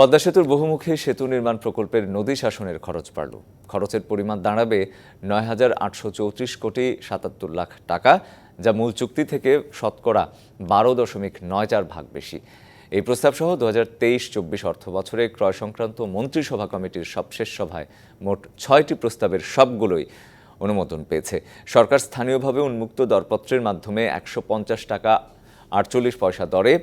পদ্মা সেতুর বহুমুখী সেতু নির্মাণ প্রকল্পের নদী শাসনের খরচ বাড়ল। খরচের পরিমাণ দাঁড়াবে নয় হাজার আটশো চৌত্রিশ কোটি সাতাত্তর লাখ টাকা, যা মূল চুক্তি থেকে শতকরা বারো দশমিক নয় চার ভাগ বেশি। এই প্রস্তাব সহ দু হাজার তেইশ চব্বিশ অর্থ বছরে ক্রয় সংক্রান্ত মন্ত্রিসভা কমিটির সবশেষ সভায় মোট ছয়টি প্রস্তাবের সবগুলোই অনুমোদন পেয়েছে। সরকার স্থানীয়ভাবে উন্মুক্ত দরপত্রের মাধ্যমে একশো পঞ্চাশ টাকা আটচল্লিশ পয়সা দরে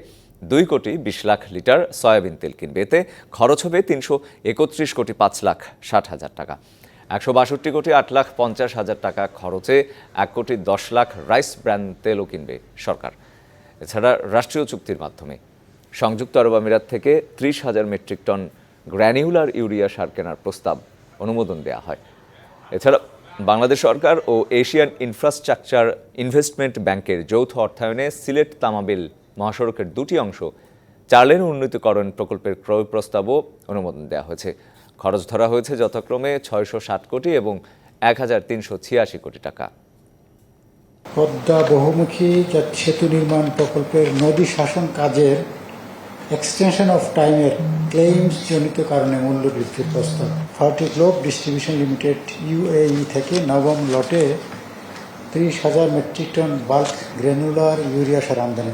দুই কোটি বিশ লাখ লিটার সয়াবিন তেল কিনবে। এতে খরচ হবে তিনশো একত্রিশ কোটি পাঁচ লাখ ষাট হাজার টাকা। একশো বাষট্টি কোটি আট লাখ পঞ্চাশ হাজার টাকা খরচে এক কোটি দশ লাখ রাইস ব্র্যান্ড তেলও কিনবে সরকার। এছাড়া রাষ্ট্রীয় চুক্তির মাধ্যমে সংযুক্ত আরব আমিরাত থেকে ত্রিশ হাজার মেট্রিক টন গ্র্যানিউলার ইউরিয়া সার কেনার প্রস্তাব অনুমোদন দেওয়া হয়। এছাড়া বাংলাদেশ সরকার ও এশিয়ান ইনফ্রাস্ট্রাকচার ইনভেস্টমেন্ট ব্যাংকের যৌথ অর্থায়নে সিলেট তামাবিল মহাসড়কের দুটি অংশ চার লেন উন্নীতকরণ প্রকল্পের ক্রয় প্রস্তাবও অনুমোদন দেওয়া হয়েছে। খরচ ধরা হয়েছে যথাক্রমে ছয়শো ষাট কোটি এবং এক হাজার তিনশো ছিয়াশি কোটি টাকা। পদ্মা বহুমুখী সেতু নির্মাণ প্রকল্পের নদী শাসন কাজের এক্সটেনশন অফ টাইমের ক্লেইমস জনিত কারণে মূল্য বৃদ্ধির প্রস্তাব। Fertiglobe distribution limited, UAE থেকে নবম লটে ত্রিশ হাজার metric ton bulk, granular urea সার আমদানি।